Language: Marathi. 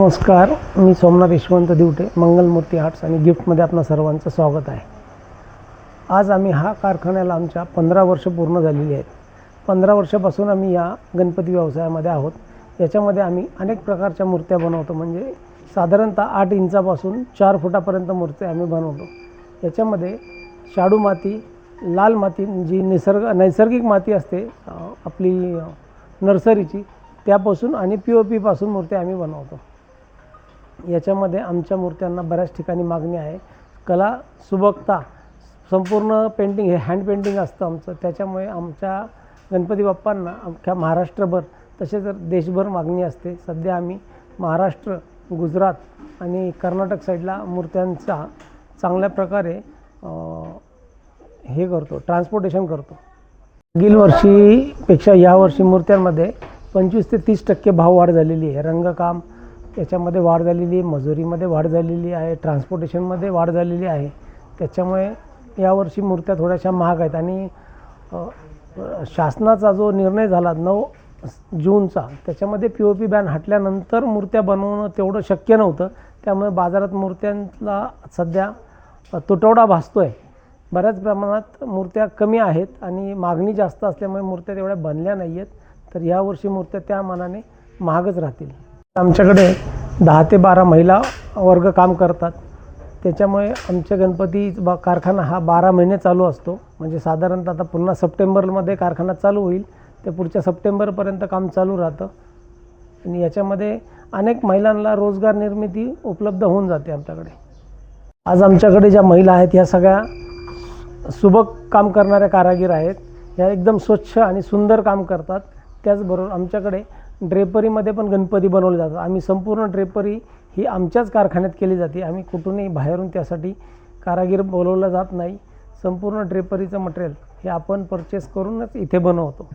नमस्कार मी सोमनाथ यशवंत दिवटे मंगलमूर्ती आर्ट्स आणि गिफ्टमध्ये आपणा सर्वांचं स्वागत आहे. आज आम्ही हा कारखान्याला आमच्या पंधरा वर्ष पूर्ण झालेली आहेत. पंधरा वर्षापासून आम्ही या गणपती व्यवसायामध्ये आहोत. याच्यामध्ये आम्ही अनेक प्रकारच्या मूर्त्या बनवतो म्हणजे साधारणतः आठ इंचापासून चार फुटापर्यंत मूर्त्या आम्ही बनवतो. याच्यामध्ये शाडू माती लाल माती जी निसर्ग नैसर्गिक माती असते आपली नर्सरीची त्यापासून आणि पी ओ पीपासून मूर्त्या आम्ही बनवतो. याच्यामध्ये आमच्या मूर्त्यांना बऱ्याच ठिकाणी मागणी आहे. कला सुबकता संपूर्ण पेंटिंग हे हँड पेंटिंग असतं आमचं. त्याच्यामुळे आमच्या गणपती बाप्पांना अख्ख्या महाराष्ट्रभर तसेच देशभर मागणी असते. सध्या आम्ही महाराष्ट्र गुजरात आणि कर्नाटक साईडला मूर्त्यांचा चांगल्या प्रकारे हे करतो ट्रान्सपोर्टेशन करतो. मागील वर्षीपेक्षा यावर्षी मूर्त्यांमध्ये पंचवीस ते तीस टक्के भाववाढ झालेली आहे. रंगकाम त्याच्यामध्ये वाढ झालेली आहे मजुरीमध्ये वाढ झालेली आहे ट्रान्सपोर्टेशनमध्ये वाढ झालेली आहे. त्याच्यामुळे यावर्षी मूर्त्या थोड्याशा महाग आहेत आणि शासनाचा जो निर्णय झाला नऊ जूनचा त्याच्यामध्ये पी ओ पी बॅन हटल्यानंतर मूर्त्या बनवणं तेवढं शक्य नव्हतं. त्यामुळे बाजारात मूर्त्यांना सध्या तुटवडा भासतो आहे बऱ्याच प्रमाणात मूर्त्या कमी आहेत आणि मागणी जास्त असल्यामुळे मूर्त्या तेवढ्या बनल्या नाही आहेत तर यावर्षी मूर्त्या त्या मानाने महागच राहतील. आमच्याकडे दहा ते बारा महिला वर्ग काम करतात. त्याच्यामुळे आमच्या गणपती बा कारखाना हा बारा महिने चालू असतो. म्हणजे साधारणतः आता पुन्हा सप्टेंबरमध्ये कारखाना चालू होईल. ते पुढच्या सप्टेंबरपर्यंत काम चालू राहतं. आणि याच्यामध्ये अनेक महिलांना रोजगार निर्मिती उपलब्ध होऊन जाते आमच्याकडे. आज आमच्याकडे ज्या महिला आहेत ह्या सगळ्या सुबक काम करणाऱ्या कारागीर आहेत. ह्या एकदम स्वच्छ आणि सुंदर काम करतात. त्याचबरोबर आमच्याकडे ड्रेपरीमध्ये पण गणपती बनवले जातात. आम्ही संपूर्ण ड्रेपरी ही आमच्याच कारखान्यात केली जाते. आम्ही कुठूनही बाहेरून त्यासाठी कारागीर बोलवला जात नाही. संपूर्ण ड्रेपरीचं मटेरियल हे आपण परचेस करूनच इथे बनवतो.